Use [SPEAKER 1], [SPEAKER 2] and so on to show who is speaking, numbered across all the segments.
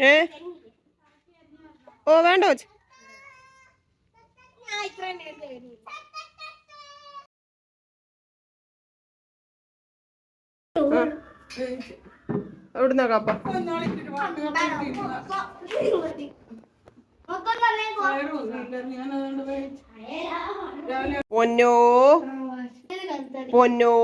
[SPEAKER 1] ഏ? ഓ വേണ്ട കൊച്ചു. എവിടുന്നാ കപ്പ പൊന്നോ? പൊന്നോ?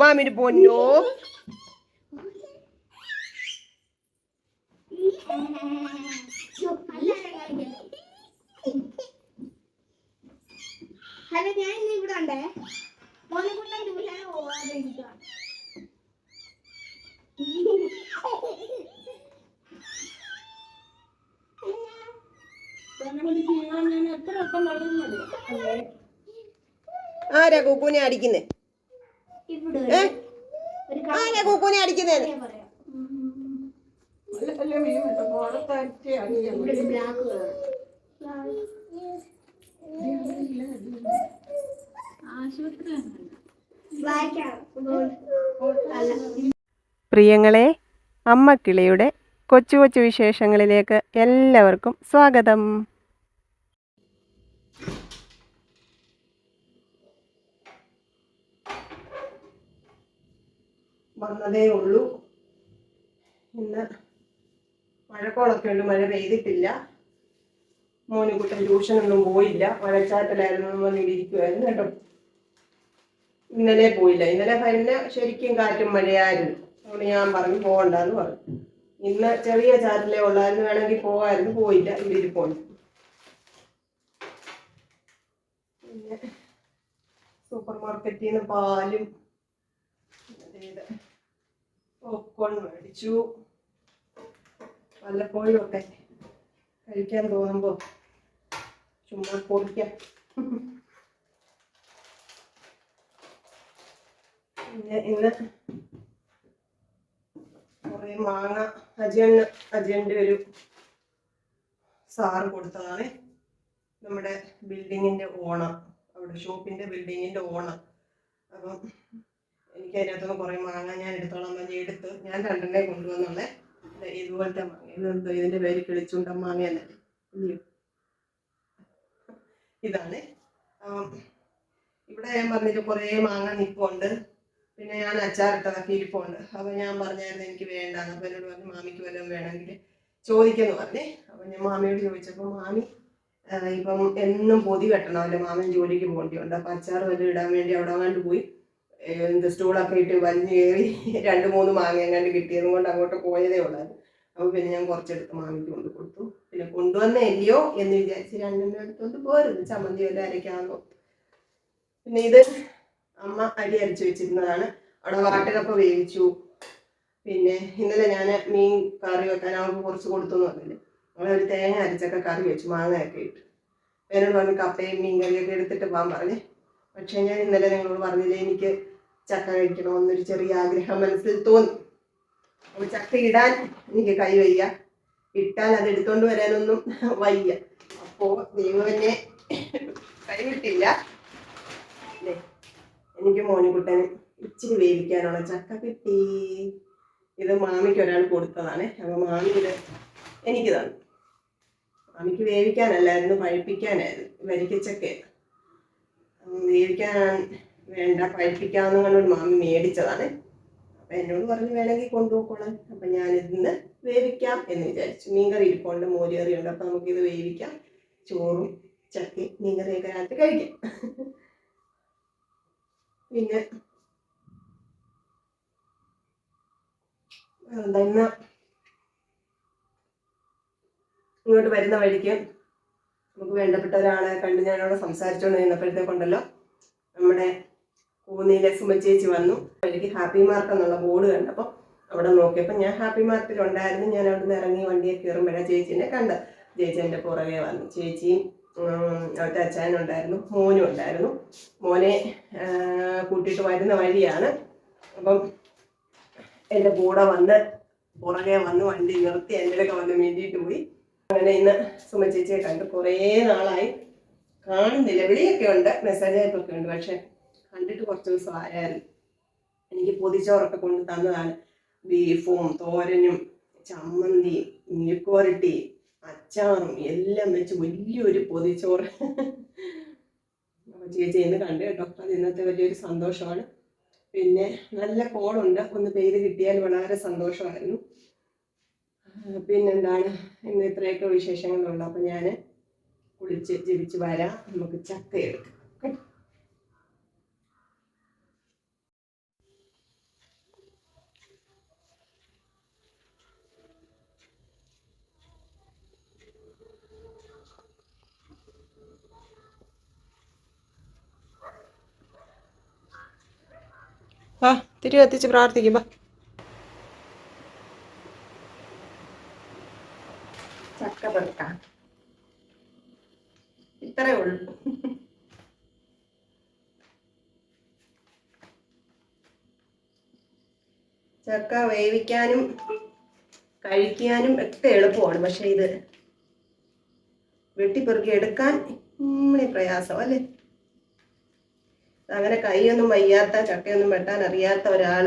[SPEAKER 1] മാമിന് പൊന്നോ
[SPEAKER 2] ഹലോ ഞാൻ ഇന്ന് ഇവിടെ ഉണ്ടേ. മോനെക്കുട്ടൻ ട്യൂഷൻ പോവാതെ ഇരിക്കുകയാണ്
[SPEAKER 1] ആരാ കുക്കുനെ അടിക്കുന്നേ?
[SPEAKER 2] ഒരു
[SPEAKER 1] ആരാ കുക്കുനെ
[SPEAKER 2] കളർ.
[SPEAKER 1] പ്രിയങ്ങളെ അമ്മക്കിളിയുടെ കൊച്ചു കൊച്ചു വിശേഷങ്ങളിലേക്ക് എല്ലാവർക്കും സ്വാഗതം. വന്നതേ ഉള്ളൂ. ഇന്ന് മഴക്കോളൊക്കെ ഉണ്ട്. മഴ പെയ്തിട്ടില്ല. മോനുകുട്ടൻ ട്യൂഷനൊന്നും പോയില്ല. മഴച്ചാറ്റലായിരുന്നു വന്നിരിക്കുമായിരുന്നു കേട്ടോ. ഇന്നലെ പോയില്ല. ഇന്നലെ പിന്നെ ശരിക്കും കാറ്റും മഴയായിരുന്നു. അതുകൊണ്ട് ഞാൻ പറഞ്ഞു പോകണ്ടെന്ന് പറഞ്ഞു. ഇന്ന് ചെറിയ ചാറ്റിലേ ഉള്ളായിരുന്നു. വേണമെങ്കിൽ പോകായിരുന്നു പോയില്ല. ഇവിടെ ഇരിപ്പുണ്ട്. പിന്നെ സൂപ്പർ മാർക്കറ്റിൽ നിന്ന് പാലും പോപ്കോൺ മേടിച്ചു. വല്ലപ്പോഴും ഒക്കെ കഴിക്കാൻ തോന്നുമ്പോൾ ചുമ്മാ പൊടിക്കാം പിന്നെ ഇന്ന് കുറേ മാങ്ങ അജയന് അജയന്റെ ഒരു സാറ് കൊടുത്തതാണ്. നമ്മുടെ ബിൽഡിങ്ങിന്റെ ഓണർ അവിടെ ഷോപ്പിന്റെ ബിൽഡിങ്ങിന്റെ ഓണർ അപ്പം എനിക്ക് അതിനകത്തുനിന്ന് കുറേ മാങ്ങ ഞാൻ എടുത്തോളാം പറഞ്ഞ് എടുത്ത് ഞാൻ രണ്ടെണ്ണേ കൊണ്ടുവന്നുള്ളേ. ഇതുപോലത്തെ മാങ്ങ. ഇതെന്തോ ഇതിന്റെ പേര് കിളിച്ചുണ്ടൻ മാങ്ങ ഇല്ലയോ? ഇതാണ്. ഇവിടെ ഞാൻ പറഞ്ഞിട്ട് കുറേ മാങ്ങ നിൽപ്പുണ്ട് പിന്നെ ഞാൻ അച്ചാറിട്ടതൊക്കെ ഇരിപ്പുണ്ട്. അപ്പോൾ ഞാൻ പറഞ്ഞായിരുന്നു എനിക്ക് വേണ്ടാന്ന്. അപ്പോൾ എന്നോട് പറഞ്ഞു മാമിക്ക് വല്ലതും വേണമെങ്കിൽ ചോദിക്കുന്നു പറഞ്ഞേ. അപ്പോൾ ഞാൻ മാമിയോട് ചോദിച്ചപ്പോൾ മാമി ഇപ്പം എന്നും പൊതി കെട്ടണമല്ലോ മാമൻ ജോലിക്ക് പോകേണ്ടിയുണ്ട്. അപ്പം അച്ചാർ വല്ലതും ഇടാൻ വേണ്ടി അവിടെ അങ്ങാണ്ട് പോയി എന്ത് സ്റ്റൂളൊക്കെ ഇട്ട് വലിഞ്ഞ് കയറി രണ്ട് മൂന്ന് മാങ്ങ എങ്ങാണ്ട് കിട്ടിയത് കൊണ്ട് അങ്ങോട്ട് പോയതേ ഉള്ളായിരുന്നു. അപ്പോൾ പിന്നെ ഞാൻ കുറച്ചെടുത്ത് മാമിക്ക് കൊണ്ട് കൊടുത്തു. പിന്നെ കൊണ്ടുവന്ന എല്ലിയോ എന്ന് വിചാരിച്ച് രണ്ടെണ്ണം എടുത്തുകൊണ്ട് പോരുത് ചമ്മന്തി വല്ല അരയ്ക്കാമെന്നോ പിന്നെ ഇത് അമ്മ അരി അരച്ചു വെച്ചിരുന്നതാണ്. അവിടെ വാട്ടുകപ്പ വേവിച്ചു. പിന്നെ ഇന്നലെ ഞാൻ മീൻ കറി വെക്കാൻ അവൾക്ക് കുറച്ച് കൊടുത്തു എന്ന് പറഞ്ഞില്ലേ അവളൊരു തേങ്ങ അരച്ചൊക്കെ കറി വെച്ചു മാങ്ങയൊക്കെ ഇട്ട്. എന്നോട് പറഞ്ഞു കപ്പയും മീൻ കറിയൊക്കെ എടുത്തിട്ട് പോകാൻ പറഞ്ഞേ. പക്ഷേ ഞാൻ ഇന്നലെ നിങ്ങളോട് പറഞ്ഞില്ലേ എനിക്ക് ചക്ക കഴിക്കണമെന്നൊരു ചെറിയ ആഗ്രഹം മനസ്സിൽ തോന്നി. അപ്പോൾ ചക്ക ഇടാൻ എനിക്ക് കൈ വയ്യ. ഇട്ടാൽ അത് എടുത്തോണ്ട് വരാനൊന്നും വയ്യ. അപ്പോ ദൈവം കൈവിട്ടില്ല എനിക്ക് മോനിക്കുട്ടന് ഇച്ചിരി വേവിക്കാനുള്ള ചക്ക കിട്ടി. ഇത് മാമിക്ക് ഒരാൾ കൊടുത്തതാണ്. അപ്പോൾ മാമി ഇത് എനിക്ക് തന്നു. മാമിക്ക് വേവിക്കാനല്ലായിരുന്നു പഴുപ്പിക്കാനായിരുന്നു. വരിക്കച്ചക്ക. വേവിക്കാൻ വേണ്ട പഴിപ്പിക്കാമെന്ന് കണ്ടോണ്ട് മാമി മേടിച്ചതാണ്. അപ്പം എന്നോട് പറഞ്ഞു വേണമെങ്കിൽ കൊണ്ടുപോയിക്കോളാം. അപ്പം ഞാൻ ഇതിന്ന് വേവിക്കാം എന്ന് വിചാരിച്ചു. മീൻകറി ഇരിപ്പുണ്ട് മോരുകറിയുണ്ട് അപ്പം നമുക്കിത് വേവിക്കാം. ചോറും ചക്കി മീൻകറിയൊക്കെ രാത്രി കഴിക്കാം. പിന്നെ ഇങ്ങോട്ട് വരുന്ന വഴിക്ക് നമുക്ക് വേണ്ടപ്പെട്ട ഒരാളെ കണ്ട് ഞാനവിടെ സംസാരിച്ചുകൊണ്ട് നിന്നപ്പോഴത്തേക്കുണ്ടല്ലോ നമ്മുടെ കൂന്നിയിലെ സുമച്ചേച്ചി വന്നു. വഴിക്ക് ഹാപ്പി മാർക്ക് എന്നുള്ള ബോർഡ് കണ്ടപ്പോൾ അവിടെ നോക്കിയപ്പോൾ ഞാൻ ഹാപ്പി മാർക്കിൽ ഉണ്ടായിരുന്നു ഞാൻ അവിടെ നിന്ന് ഇറങ്ങി വണ്ടിയെ കയറുമ്പോഴാണ് ചേച്ചീനെ കണ്ട് ചേച്ചി എന്റെ പുറകെ വന്നു. ചേച്ചിയും അവിടുത്തെ അച്ചായനുണ്ടായിരുന്നു മോനും ഉണ്ടായിരുന്നു. മോനെ കൂട്ടിയിട്ട് വരുന്ന വഴിയാണ്. അപ്പം എന്റെ കൂടെ വന്ന് പുറകെ വന്ന് വണ്ടി നിർത്തി എന്റെ അടുക്ക വന്ന് വേണ്ടിയിട്ട് പോയി. അങ്ങനെ ഇന്ന് സുമ ചേച്ചിയെ കണ്ട് കുറേ നാളായി. കാണുന്നില്ല. വിളിയൊക്കെ ഉണ്ട്. മെസ്സേജ് അയപ്പൊക്കെ ഉണ്ട്. പക്ഷെ കണ്ടിട്ട് കുറച്ച് ദിവസം എനിക്ക് പൊതിച്ചോറൊക്കെ കൊണ്ട് തന്നതാണ് ബീഫും തോരനും ചമ്മന്തിയും മെഴുക്കുവരട്ടി അച്ചാറും എല്ലാം വെച്ച് വലിയൊരു പൊതിച്ചോറ്. ചേച്ചി ഇന്ന് കണ്ടു കേട്ടോ. അത് ഇന്നത്തെ വലിയൊരു സന്തോഷമാണ്. പിന്നെ നല്ല കോളുണ്ട്. ഒന്ന് പെയ്ത് കിട്ടിയാൽ വളരെ സന്തോഷമായിരുന്നു. പിന്നെന്താണ്? ഇന്ന് ഇത്രയൊക്കെ വിശേഷങ്ങളുള്ളൂ. അപ്പം ഞാൻ കുളിച്ച് ജപിച്ച് വരാം. നമുക്ക് ചക്ക എടുക്കാം കേട്ടോ വാ തിരി കത്തിച്ച് പ്രാർത്ഥിക്കും വാ. ചക്ക ഇത്രേ ഉള്ളൂ. ചക്ക വേവിക്കാനും കഴിക്കാനും ഒക്കെ എളുപ്പമാണ് പക്ഷെ ഇത് വെട്ടിപ്പെറുക്കി എടുക്കാൻ പ്രയാസം അല്ലേ? അങ്ങനെ കൈയൊന്നും വയ്യാത്ത ചക്കയൊന്നും വെട്ടാൻ അറിയാത്ത ഒരാൾ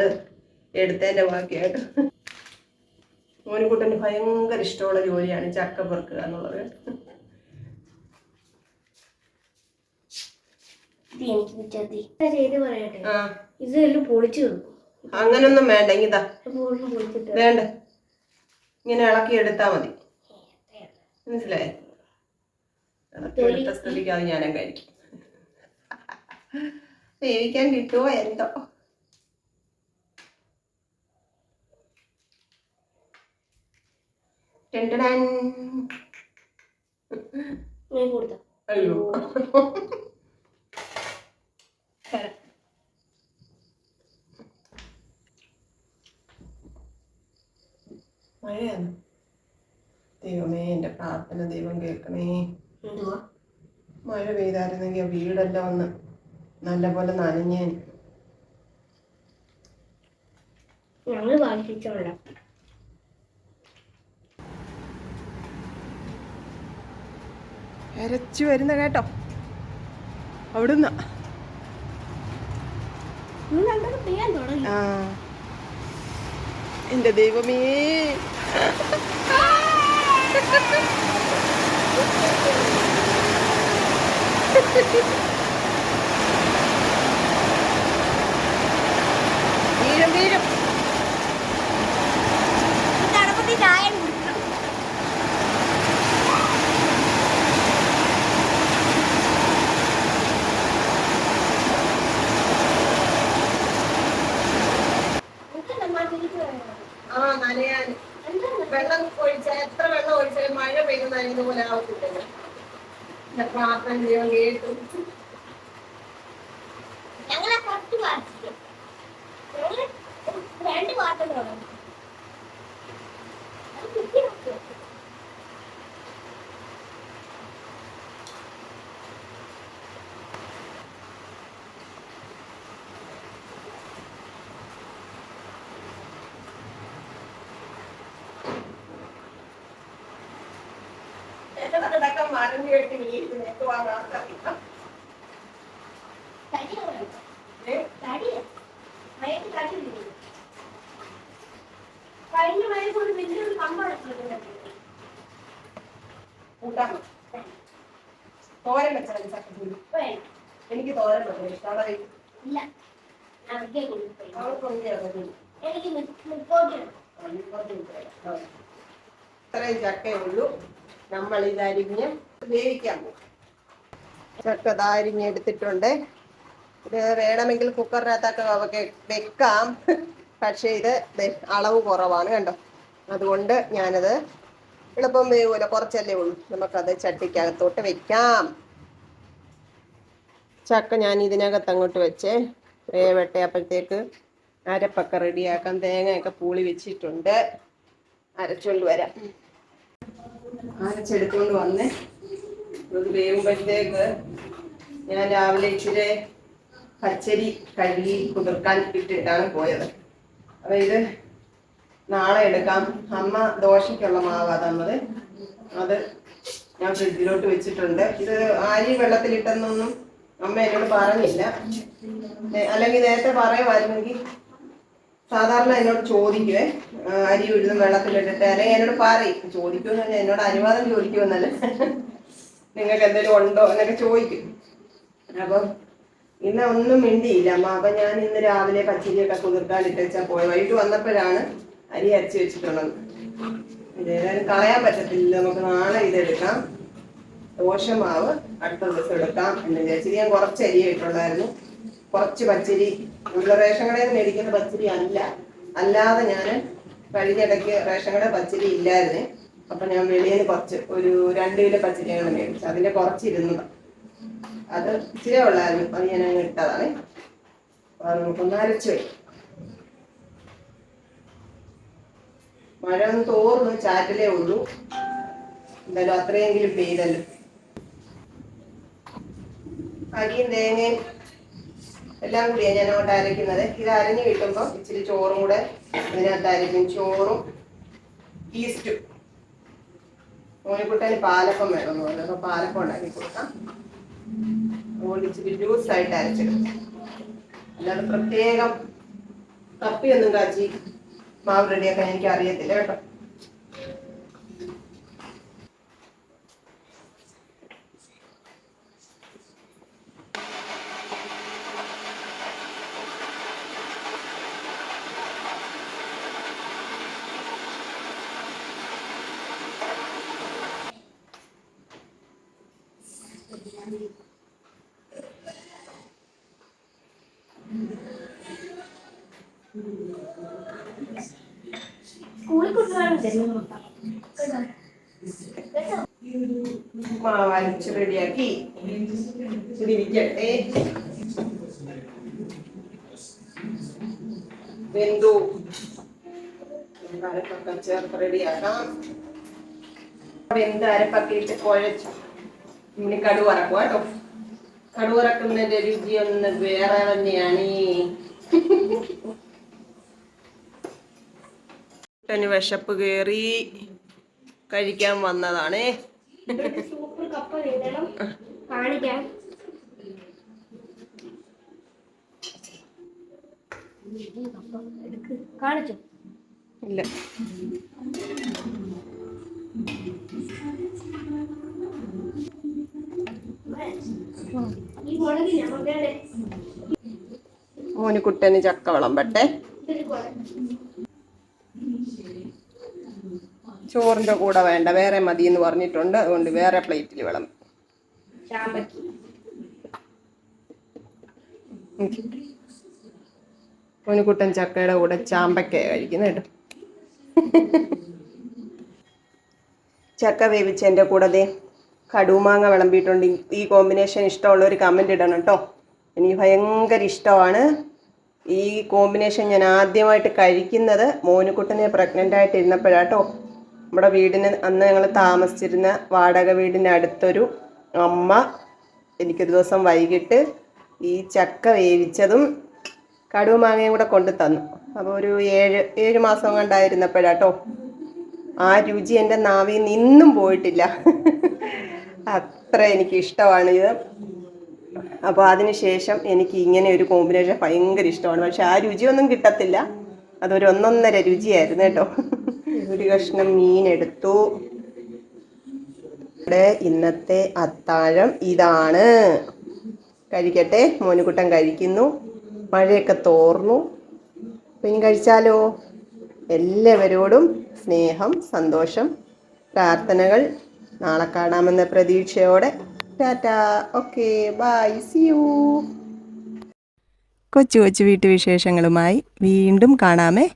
[SPEAKER 1] എടുത്തേന്റെ ബാക്കിയായിട്ട് മോനിക്കുട്ടന് ഭയങ്കര ഇഷ്ടമുള്ള ജോലിയാണ് ചക്ക പെറുക്കുക എന്നുള്ളത്. അങ്ങനൊന്നും വേണ്ട ഇതാ. വേണ്ട. ഇങ്ങനെ ഇളക്കി എടുത്താ മതി. മനസ്സിലായേ? ഇളക്കി എടുത്ത സ്ഥിതിക്ക് അത് ഞാനും കഴിക്കും. വേവിക്കാൻ കിട്ടുമോ എന്തോ. മഴയാണ് ദൈവമേ എന്റെ പ്രാർത്ഥന ദൈവം കേൾക്കണേ. മഴ പെയ്തായിരുന്നെങ്കിൽ ആ വീടെല്ലാം ഒന്ന് നല്ലപോലെ പോലെ
[SPEAKER 2] ഞങ്ങൾ
[SPEAKER 1] അരച്ചു വരുന്ന കേട്ടോ. അവിടുന്ന്.
[SPEAKER 2] എന്റെ ദൈവമേ. Thank തുടങ്ങി
[SPEAKER 1] ആ എന്റെ ദൈവമേ വീഴും വീഴും
[SPEAKER 2] തണുപ്പത്തിൽ ചായ കുടിക്കണം.
[SPEAKER 1] ആ നനയാൻ. വെള്ളം ഒഴിച്ചാൽ എത്ര വെള്ളം ഒഴിച്ചാലും മഴ പെയ്ത് പോലെ ആവത്തില്ലല്ലോ എന്റെ പ്രാർത്ഥന ദൈവം കേട്ടു. Essa
[SPEAKER 2] da camarim, eu tenho isso, né? Estou amando a
[SPEAKER 1] vida. തോരൻ വെച്ചാൽ ചക്കക്കുരു എനിക്ക് തോരൻ വെക്കണം. ഇഷ്ടമാണ്
[SPEAKER 2] ഇല്ല.
[SPEAKER 1] ഇത്രയും ചക്കയുള്ളൂ. നമ്മൾ ഇത് അരിഞ്ഞ് വേവിക്കാൻ പോകും ചക്ക ദാ അരിഞ്ഞെടുത്തിട്ടുണ്ട് ഇത് വേണമെങ്കിൽ കുക്കറിനകത്തൊക്കെ വെക്കാം. പക്ഷേ ഇത് അളവ് കുറവാണ് കണ്ടോ? അതുകൊണ്ട് ഞാനത് എളുപ്പം വേവൂല കുറച്ചല്ലേ ഉള്ളൂ. നമുക്കത് ചട്ടിക്കകത്തോട്ട് വെക്കാം. ചക്ക ഞാൻ ഇതിനകത്ത് അങ്ങോട്ട് വെച്ചേ. വേവട്ടെ അപ്പോഴത്തേക്ക് അരപ്പൊക്കെ റെഡിയാക്കാം. തേങ്ങയൊക്കെ പൂളി വെച്ചിട്ടുണ്ട്. അരച്ചുകൊണ്ട് വരാം. അരച്ചെടുത്തുകൊണ്ട് വന്നേ. ഇത് വേവുമ്പോഴത്തേക്ക് ഞാൻ രാവിലെ ഇച്ചിരി പച്ചരി കഴുകി കുതിർക്കാൻ ഇട്ടിട്ടാണ് പോയത്. അപ്പൊ ഇത് നാളെ എടുക്കാം. അമ്മ ദോശയ്ക്കുള്ള മാവാ തന്നത്. അത് ഞാൻ ഫ്രിഡ്ജിലോട്ട് വെച്ചിട്ടുണ്ട്. ഇത് അരി വെള്ളത്തിലിട്ടെന്നൊന്നും അമ്മ എന്നോട് പറഞ്ഞില്ല. അല്ലെങ്കിൽ നേരത്തെ പറയുമായിരുന്നെങ്കിൽ സാധാരണ എന്നോട് ചോദിക്കുവേ. അരി ഉഴുതും വെള്ളത്തിലിട്ടിട്ട്. അല്ലെങ്കിൽ എന്നോട് പറയും ചോദിക്കുമെന്ന് പറഞ്ഞാൽ എന്നോട് അനുവാദം ചോദിക്കുമെന്നല്ല. നിങ്ങൾക്ക് എന്തെങ്കിലും ഉണ്ടോ എന്നൊക്കെ ചോദിക്കും. അപ്പം ഇന്ന് ഒന്നും മിണ്ടിയില്ല. അമ്മ അപ്പൊ ഞാൻ ഇന്ന് രാവിലെ പച്ചരിയൊക്കെ കുതിർക്കാൻ ഇട്ടുവെച്ചാൽ പോയി. വൈകിട്ട് വന്നപ്പോഴാണ് അരി അരച്ച് വെച്ചിട്ടുള്ളത് ഇതേതായാലും കളയാൻ പറ്റത്തില്ല. നമുക്ക് നാളെ ഇതെടുക്കാം. ദോശമാവ് അടുത്ത ദിവസം എടുക്കാം എന്ന് വിചാരിച്ചു ഞാൻ കുറച്ച് അരി ആയിട്ടുള്ളായിരുന്നു കുറച്ച് പച്ചരി. നമ്മുടെ റേഷൻ കടയിൽ മേടിക്കുന്ന പച്ചരി അല്ല. അല്ലാതെ ഞാൻ കഴിഞ്ഞിടയ്ക്ക് റേഷൻ കട പച്ചരി ഇല്ലായിരുന്നു. അപ്പൊ ഞാൻ വെളിയിൽ കുറച്ച് ഒരു രണ്ട് കിലോ പച്ചരിയാണ് മേടിച്ചത്. അതിന്റെ കുറച്ചിരുന്നതാണ് അത് ഇച്ചിരി ഉള്ളായിരുന്നു. അത് ഞാൻ അങ്ങ് ഇട്ടതാണ്. അത് നമുക്കൊന്ന് അരച്ചു വയ്ക്കും മഴ ഒന്ന് തോർന്നു ചാറ്റലേ ഉള്ളൂ. എന്തായാലും അത്രയെങ്കിലും പെയ്തല്ലോ. അരിയും തേങ്ങയും എല്ലാം കൂടിയാണ് ഞാൻ അങ്ങോട്ട് അരയ്ക്കുന്നത്. ഇത് അരഞ്ഞു കിട്ടുമ്പോൾ ഇച്ചിരി ചോറും കൂടെ ഇതിനകത്ത് അരയ്ക്കും. ചോറും ഈസ്റ്റും മോനിക്കുട്ടന് പാലപ്പം വേണമെന്ന് പറഞ്ഞു. അപ്പൊ പാലപ്പം ഉണ്ടാക്കി കൊടുക്കാം. അതുകൊണ്ട് ഇച്ചിരി ജ്യൂസായിട്ട് അരച്ചെടുക്കും അല്ലാതെ പ്രത്യേകം കപ്പിയൊന്നും കാച്ചി മാവ് റെഡിയാക്കാൻ എനിക്ക് അറിയത്തില്ല കേട്ടോ.
[SPEAKER 2] സ്കൂളിൽ കൊണ്ടുപോകാൻ തരുന്നു മൊത്തം കേട്ടോ കേട്ടോ
[SPEAKER 1] മാവ് അരച്ച് റെഡിയാക്കി. ഇരിക്കട്ടെ വെന്തു. അരപ്പൊക്കെ ചേർത്ത് റെഡിയാക്കാം. വെന്ത് അരപ്പൊക്കെ ഇട്ട് കുഴച്ചു ഇനി കടുവറക്കും കേട്ടോ. കടുവറക്കുന്നതിന്റെ രുചി ഒന്ന് വേറെ തന്നെയാണ്. കുട്ടന് വിശപ്പ് കയറി കഴിക്കാൻ വന്നതാണ്. ഇല്ല.
[SPEAKER 2] ഞമ്മടെ
[SPEAKER 1] മോനുകുട്ടന് ചക്ക വിളമ്പട്ടെ
[SPEAKER 2] ഇതൊരു കുളം
[SPEAKER 1] ചോറിന്റെ കൂടെ വേണ്ട. വേറെ മതി എന്ന് പറഞ്ഞിട്ടുണ്ട്. അതുകൊണ്ട് വേറെ പ്ലേറ്റിൽ വിളമ്പ്. മോനുകുട്ടൻ ചക്കയുടെ കൂടെ ചാമ്പക്ക കഴിക്കുന്ന കേട്ടോ. ചക്ക വേവിച്ചതിന്റെ കൂടെ ദേ കടുമാങ്ങ വിളമ്പിയിട്ടുണ്ട്. ഈ കോമ്പിനേഷൻ ഇഷ്ടമുള്ളവർ കമന്റ് ഇടണം കേട്ടോ. എനിക്ക് ഭയങ്കര ഇഷ്ടമാണ്. ഈ കോമ്പിനേഷൻ ഞാൻ ആദ്യമായിട്ട് കഴിക്കുന്നത് മോനുകുട്ടനെ പ്രഗ്നന്റ് ആയിട്ടിരുന്നപ്പോഴാട്ടോ നമ്മുടെ വീടിന് അന്ന് ഞങ്ങൾ താമസിച്ചിരുന്ന വാടക വീടിന്റെ അടുത്തൊരു അമ്മ എനിക്കൊരു ദിവസം വൈകിട്ട് ഈ ചക്ക വേവിച്ചതും കടുവ മാങ്ങയും കൂടെ കൊണ്ട് തന്നു. അപ്പോൾ ഒരു ഏഴ് ഏഴ് മാസം കണ്ടായിരുന്നപ്പോഴാട്ടോ ആ രുചി എന്റെ നാവിൽ നിന്നും പോയിട്ടില്ല. അത്ര എനിക്ക് ഇഷ്ടമാണ് ഇത്. അപ്പോൾ അതിനുശേഷം എനിക്ക് ഇങ്ങനെ ഒരു കോമ്പിനേഷൻ ഭയങ്കര ഇഷ്ടമാണ്. പക്ഷെ ആ രുചിയൊന്നും കിട്ടത്തില്ല. അതൊരു ഒന്നൊന്നര രുചിയായിരുന്നു കേട്ടോ. ഒരു കഷ്ണം മീൻ എടുത്തു ഇവിടെ ഇന്നത്തെ അത്താഴം ഇതാണ്. കഴിക്കട്ടെ മോനുകുട്ടൻ കഴിക്കുന്നു. മഴയൊക്കെ തോർന്നു. പിന്നെ കഴിച്ചാലോ? എല്ലാവരോടും സ്നേഹം സന്തോഷം പ്രാർത്ഥനകൾ. നാളെ കാണാമെന്ന പ്രതീക്ഷയോടെ. Tata. Okay bye. See you. കൊച്ചു കൊച്ചു വീട്ടുവിശേഷങ്ങളുമായി വീണ്ടും കാണാമേ.